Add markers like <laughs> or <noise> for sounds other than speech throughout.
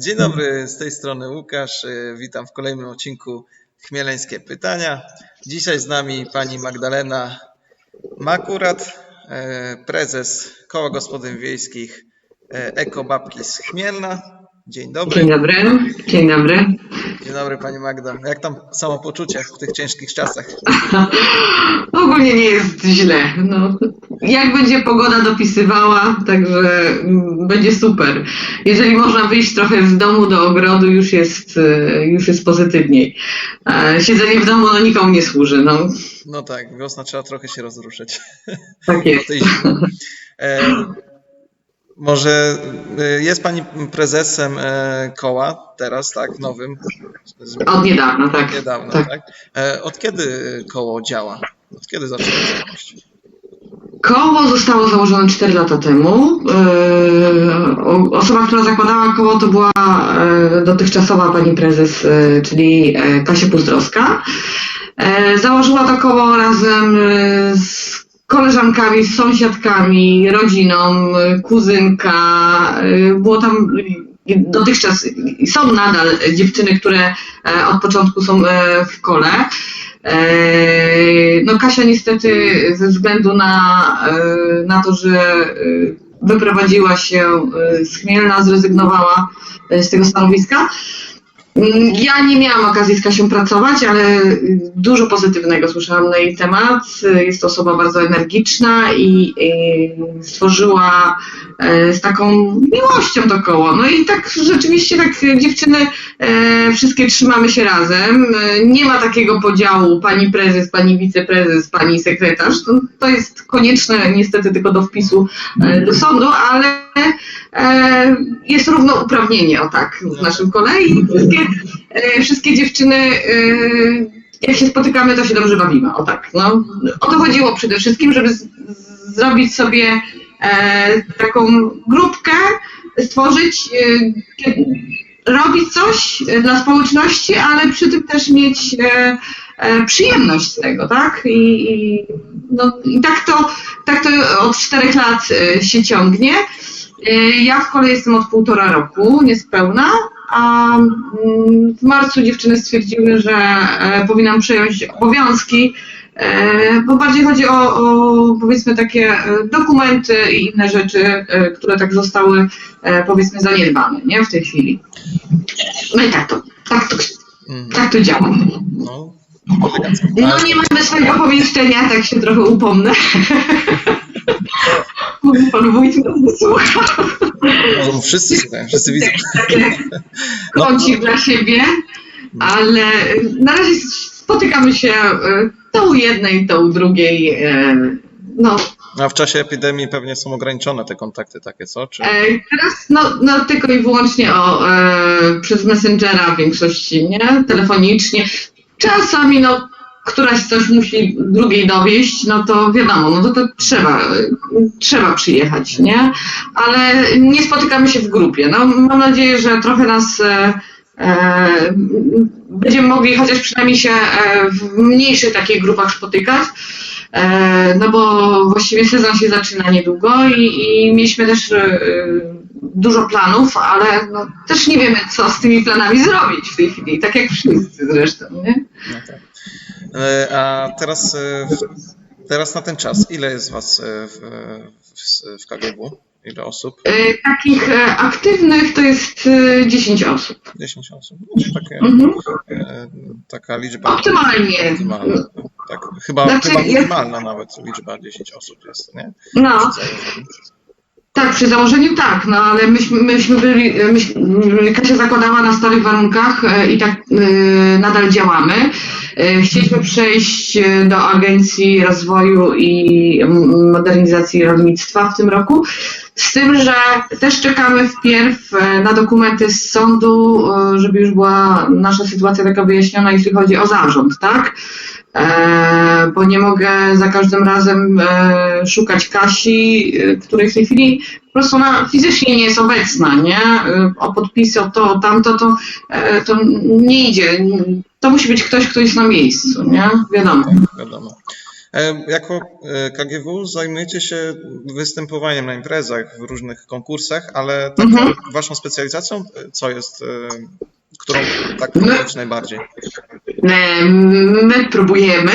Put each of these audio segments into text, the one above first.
Dzień dobry, z tej strony Łukasz. y, Witam w kolejnym odcinku Chmieleńskie Pytania. Dzisiaj z nami pani Magdalena Makurat, y, prezes Koła Gospodyń Wiejskich y, Ekobabki z Chmielna. Dzień dobry. Dzień dobry, dzień dobry. Dzień dobry pani Magda. Jak tam samopoczucie w tych ciężkich czasach? <laughs> Ogólnie nie jest źle. No, jak będzie pogoda dopisywała, także mm, będzie super. Jeżeli można wyjść trochę z domu do ogrodu, już jest, e, już jest pozytywniej. E, Siedzenie w domu no, nikomu nie służy. No, No tak, wiosna trzeba trochę się rozruszać. tak <laughs> jest. Może e, jest Pani prezesem e, koła teraz, tak, nowym? Od niedawna, tak. Niedawno, tak. tak? E, od kiedy koło działa? Od kiedy zaczęło działalność? Koło zostało założone 4 lata temu. E, Osoba, która zakładała koło, to była dotychczasowa pani prezes, czyli Kasia Puzdrowska. Założyła to koło razem z koleżankami, sąsiadkami, rodziną, e, kuzynka. e, Było tam e, dotychczas, są nadal dziewczyny, które e, od początku są e, w kole. Eee, No Kasia niestety ze względu na, e, na to, że e, wyprowadziła się e, z Chmielna, zrezygnowała e, z tego stanowiska. Mm, Ja nie miałam okazji z Kasią pracować, ale dużo pozytywnego słyszałam na jej temat. Jest to osoba bardzo energiczna i stworzyła e, z taką miłością to koło. No i tak rzeczywiście tak dziewczyny e, wszystkie trzymamy się razem. E, Nie ma takiego podziału pani prezes, pani wiceprezes, pani sekretarz. To, to jest konieczne niestety tylko do wpisu do sądu, ale jest równouprawnienie, o tak, w naszym kole i wszystkie, e, wszystkie dziewczyny e, jak się spotykamy, to się dobrze bawimy, o tak. No. O to chodziło przede wszystkim, żeby z, z, zrobić sobie e, taką grupkę, stworzyć, e, robić coś e, dla społeczności, ale przy tym też mieć e, e, przyjemność z tego, tak? I, i, no, i tak, to, tak to od czterech lat e, się ciągnie. E, Ja w kole jestem od półtora roku, niespełna, a mm, w marcu dziewczyny stwierdziły, że e, powinnam przejąć obowiązki, e, bo bardziej chodzi o, o powiedzmy takie e, dokumenty i inne rzeczy, które tak zostały powiedzmy zaniedbane, nie, w tej chwili. No i tak to, tak to, Mhm. tak to działa. No. No nie mamy swojego pomieszczenia, tak się trochę upomnę. <laughs> Mówi pan wójt, no nie słucha. No, wszyscy słuchają, wszyscy widzą. No. kącik dla siebie, ale na razie spotykamy się e, to u jednej, to u drugiej. e, No, A w czasie epidemii pewnie są ograniczone te kontakty takie, co? Czy... e, teraz no, no tylko i wyłącznie o, e, przez Messengera w większości, nie? Telefonicznie. Czasami no któraś coś musi drugiej dowieść, no to wiadomo, no to, to trzeba, trzeba przyjechać, nie? Ale nie spotykamy się w grupie. No, mam nadzieję, że trochę nas e, e, będziemy mogli chociaż przynajmniej się e, w mniejszych takich grupach spotykać. E, no bo właściwie sezon się zaczyna niedługo i, i mieliśmy też e, dużo planów, ale no, też nie wiemy, co z tymi planami zrobić w tej chwili, tak jak wszyscy zresztą, nie? No tak. E, A teraz, e, teraz na ten czas, ile jest Was e, w, w, w KGW? Ile osób? Takich aktywnych to jest e, 10 osób. 10 osób. No, takie, Mhm. taka liczba. Optymalnie. Optymalna. Tak, chyba, Znaczy, chyba minimalna nawet liczba 10 osób jest, nie? No, tak, przy założeniu tak, no ale myśmy, myśmy byli, myśmy, Kasia zakładała na starych warunkach i tak e, nadal działamy. E, Chcieliśmy przejść e, do Agencji Rozwoju i mm, Modernizacji Rolnictwa w tym roku, z tym, że też czekamy wpierw e, na dokumenty z sądu, żeby już była nasza sytuacja taka wyjaśniona, jeśli chodzi o zarząd, tak? Bo nie mogę za każdym razem szukać Kasi, której w tej chwili po prostu ona fizycznie nie jest obecna, nie? O podpisy, o to, o tamto, to, to nie idzie. To musi być ktoś, kto jest na miejscu, nie? Wiadomo. Wiadomo. E, Jako e, KGW zajmujecie się występowaniem na imprezach, w różnych konkursach, ale taką Mhm. waszą specjalizacją, e, co jest, którą tak My- lubicie najbardziej? My próbujemy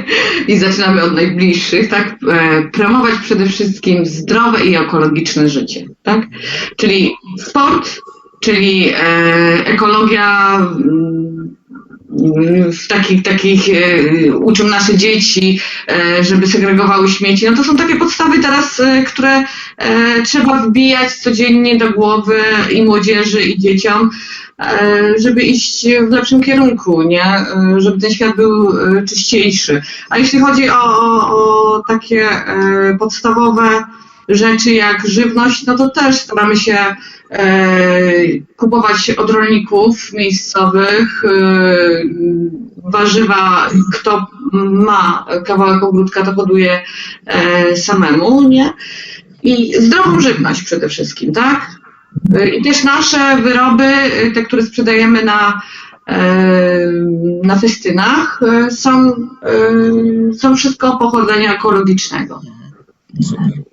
<laughs> i zaczynamy od najbliższych, tak? Promować przede wszystkim zdrowe i ekologiczne życie, tak? Czyli sport, czyli ekologia w takich, takich e, uczą nasze dzieci, e, żeby segregowały śmieci. No to są takie podstawy teraz, e, które trzeba wbijać codziennie do głowy i młodzieży, i dzieciom, żeby iść w lepszym kierunku, nie? Żeby ten świat był czyściejszy. A jeśli chodzi o, o, o takie podstawowe rzeczy jak żywność, no to też staramy się e, kupować od rolników miejscowych e, warzywa, kto ma kawałek ogródka, to hoduje e, samemu, nie? I zdrową żywność przede wszystkim, tak? I też nasze wyroby, te, które sprzedajemy na, na festynach, są, są wszystko pochodzenia ekologicznego. Super.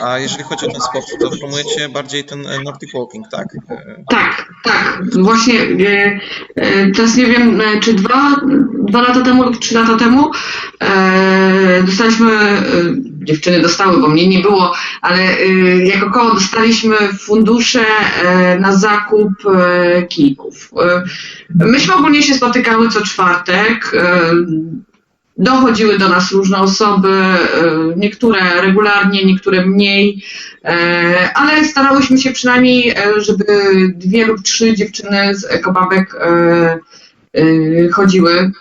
A jeżeli chodzi o ten sport, to promujecie bardziej ten e, Nordic Walking, tak? E, Tak, tak. Właśnie e, teraz nie wiem, czy dwa, dwa lata temu lub trzy lata temu dostaliśmy, dziewczyny dostały, bo mnie nie było, ale jako koło dostaliśmy fundusze na zakup kijków. Myśmy ogólnie się spotykały co czwartek. Dochodziły do nas różne osoby, e, niektóre regularnie, niektóre mniej, e, ale starałyśmy się przynajmniej, e, żeby dwie lub trzy dziewczyny z ekobabek chodziły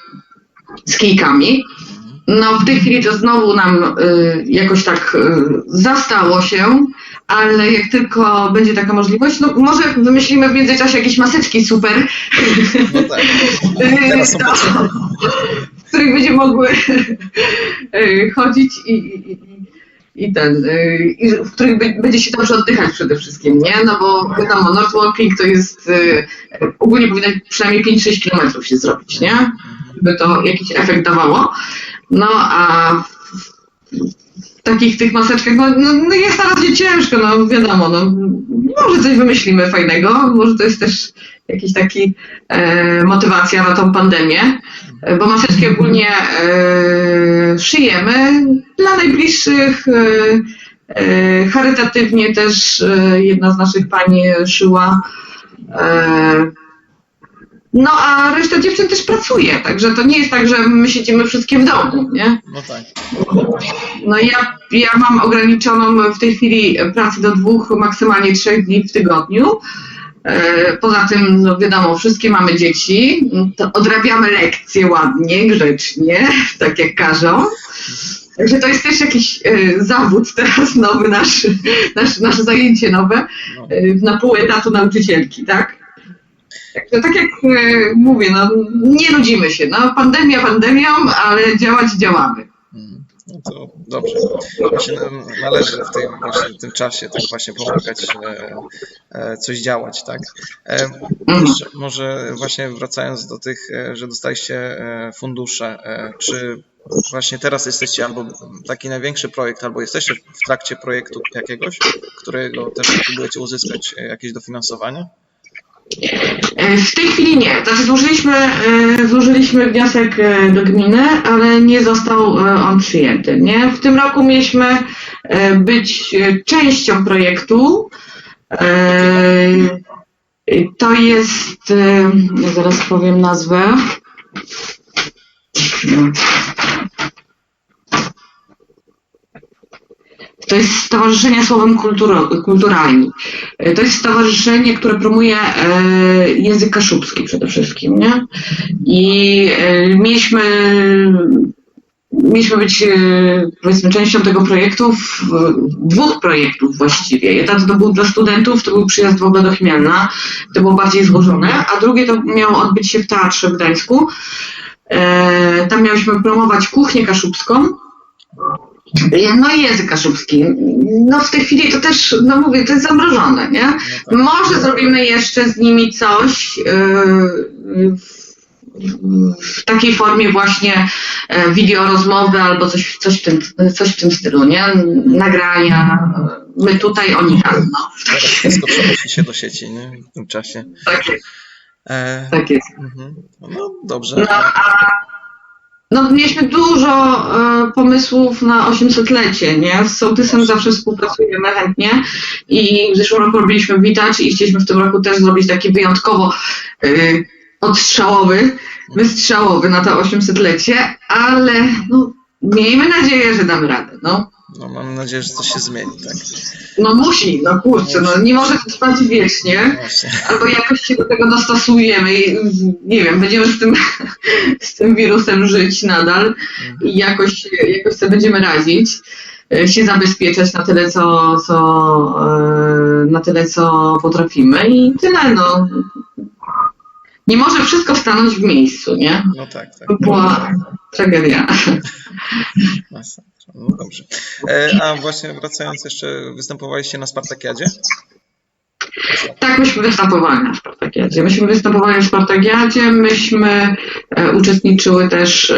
z kijkami. No w tej chwili to znowu nam jakoś tak zastało się, ale jak tylko będzie taka możliwość, no może wymyślimy w międzyczasie jakieś maseczki super, No tak. Teraz są w których będzie mogły e, <laughs> chodzić i, i, i, ten, e, i w których będzie się dobrze oddychać przede wszystkim, nie? No bo wiadomo, Northwalking to jest, e, ogólnie powinno przynajmniej 5-6 kilometrów się zrobić, nie? Żeby to jakiś efekt dawało. No a takich tych maseczkach, no, no, no jest na razie ciężko, no wiadomo, no może coś wymyślimy fajnego, może to jest też jakiś taki e, motywacja na tą pandemię, e, bo maseczki ogólnie e, szyjemy dla najbliższych, e, e, charytatywnie też e, jedna z naszych pań szyła, no a reszta dziewczyn też pracuje, także to nie jest tak, że my siedzimy wszystkie w domu, nie? No tak. No ja, ja mam ograniczoną w tej chwili pracę do dwóch, maksymalnie trzech dni w tygodniu. E, Poza tym, no wiadomo, wszystkie mamy dzieci, odrabiamy lekcje ładnie, grzecznie, <laughs> tak jak każą. Także to jest też jakiś e, zawód teraz nowy, nasz, <laughs> nasz, nasze zajęcie nowe No. e, na pół etatu nauczycielki, tak? Także tak jak e, mówię, no nie nudzimy się. No pandemia pandemią, ale działać działamy. Mm, No to dobrze. Właśnie należy w tym, właśnie w tym czasie tak właśnie pomagać, e, e, coś działać, tak? Mhm. jeszcze Może właśnie wracając do tych, że dostaliście fundusze, czy właśnie teraz jesteście albo taki największy projekt, albo jesteście w trakcie projektu jakiegoś, którego też próbujecie uzyskać jakieś dofinansowanie? E, W tej chwili nie. Znaczy złożyliśmy, e, złożyliśmy wniosek e, do gminy, ale nie został on przyjęty. Nie? W tym roku mieliśmy być częścią projektu. To jest, zaraz powiem nazwę. To jest Stowarzyszenie Słowem Kulturalni. E, To jest stowarzyszenie, które promuje e, język kaszubski przede wszystkim, nie? I e, mieliśmy, mieliśmy być powiedzmy częścią tego projektu, dwóch projektów właściwie. Jeden to był dla studentów, to był przyjazd w ogóle do Chmielna, to było bardziej złożone, a drugie to miało odbyć się w Teatrze w Gdańsku. Tam miałyśmy promować kuchnię kaszubską. No i język kaszubski. No w tej chwili to też, no mówię, to jest zamrożone, nie? No tak. Może zrobimy jeszcze z nimi coś yy, w, w takiej formie właśnie e, wideo rozmowy albo coś, coś, w tym, coś w tym stylu, nie? Nagrania. My tutaj, oni tam. No. Wszystko przenosi się do sieci nie? w tym czasie. Tak jest. E, Tak jest. mhm. No dobrze. No, a, no, mieliśmy dużo e, pomysłów na 800-lecie, nie? Z Sołtysem zawsze współpracujemy chętnie i w zeszłym roku robiliśmy widać i chcieliśmy w tym roku też zrobić taki wyjątkowo e, odstrzałowy, wystrzałowy na to 800-lecie, ale no, miejmy nadzieję, że damy radę, no. No, mam nadzieję, że coś się zmieni, tak. No musi, no kurczę, no nie może to trwać wiecznie. Właśnie. albo jakoś się do tego dostosujemy i nie wiem, będziemy z tym, z tym wirusem żyć nadal i jakoś, jakoś sobie będziemy radzić, e, się zabezpieczać na tyle, co, co, e, na tyle, co potrafimy i tyle, no. Nie może wszystko stanąć w miejscu, nie? No tak, tak. To była tragedia. Masakra. No dobrze. E, a właśnie wracając jeszcze, występowaliście na Spartakiadzie? Tak, myśmy występowali na Spartakiadzie. Myśmy występowali w Spartakiadzie, myśmy e, uczestniczyły też e,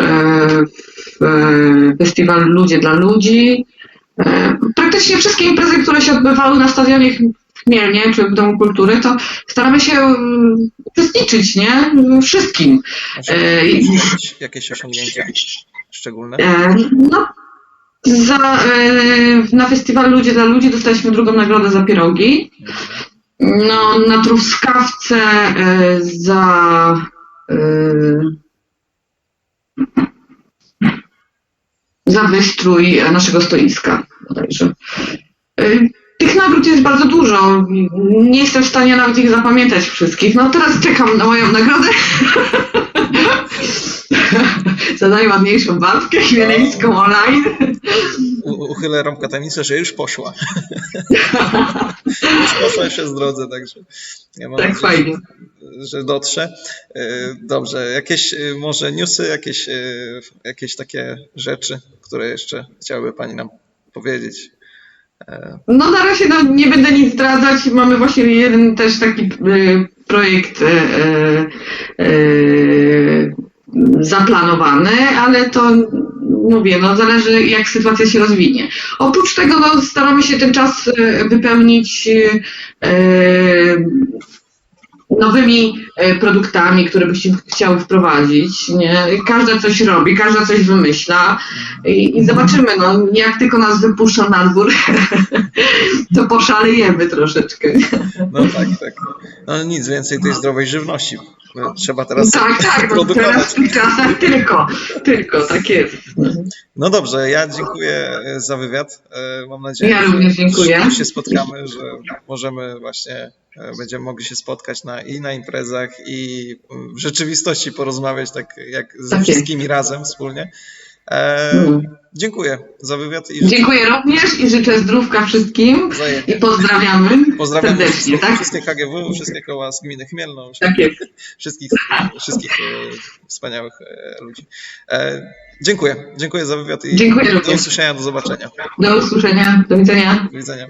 w e, festiwalu Ludzie dla Ludzi. E, praktycznie wszystkie imprezy, które się odbywały na stadionie w Chmielnie czy w Domu Kultury, to staramy się mm, uczestniczyć, nie? Wszystkim. E, jakieś osiągnięcia szczególne? E, No, za, e, na festiwalu Ludzie dla Ludzi dostaliśmy drugą nagrodę za pierogi. No, na truskawce e, za. E, za wystrój naszego stoiska. Bodajże. Tych nagród jest bardzo dużo. Nie jestem w stanie nawet ich zapamiętać wszystkich. No teraz czekam na moją nagrodę. <laughs> za najładniejszą babkę chmieleńską online. U, uchylę rąbka tajemnicę, że już poszła. <laughs> już poszła jest w drodze, także ja mam Tak nadzieję, fajnie. że dotrze. E, Dobrze, jakieś e, może newsy, jakieś, e, jakieś takie rzeczy, które jeszcze chciałaby Pani nam powiedzieć? No na razie no, nie będę nic zdradzać. Mamy właśnie jeden też taki e, projekt e, e, zaplanowany, ale to mówię, no zależy jak sytuacja się rozwinie. Oprócz tego no, staramy się ten czas wypełnić nowymi e, produktami, które byśmy chciały wprowadzić. Nie? Każda coś robi, każda coś wymyśla i, i zobaczymy, no, jak tylko nas wypuszczą na dwór, <laughs> to poszalejemy troszeczkę. No tak, tak. No nic więcej tej zdrowej żywności. No, Trzeba teraz tak, tak, produkować. teraz w tych czasach tylko, tylko, tak jest. No dobrze, ja dziękuję e, za wywiad. E, Mam nadzieję, Ja również dziękuję. że się spotkamy, że możemy właśnie, będziemy mogli się spotkać na, i na imprezach, i w rzeczywistości porozmawiać tak jak ze Tak wszystkimi razem wspólnie. E, Mm. Dziękuję za wywiad i Dziękuję również i życzę zdrówka wszystkim wzajemnie. i pozdrawiamy Pozdrawiam serdecznie, wszystkie, tak? wszystkie KGW, wszystkie koła z gminy Chmielną, Tak wszystkich, wszystkich e, wspaniałych e, ludzi. E, Dziękuję, dziękuję za wywiad i Dziękuję do również. usłyszenia, do zobaczenia. Do usłyszenia, do widzenia. Do widzenia.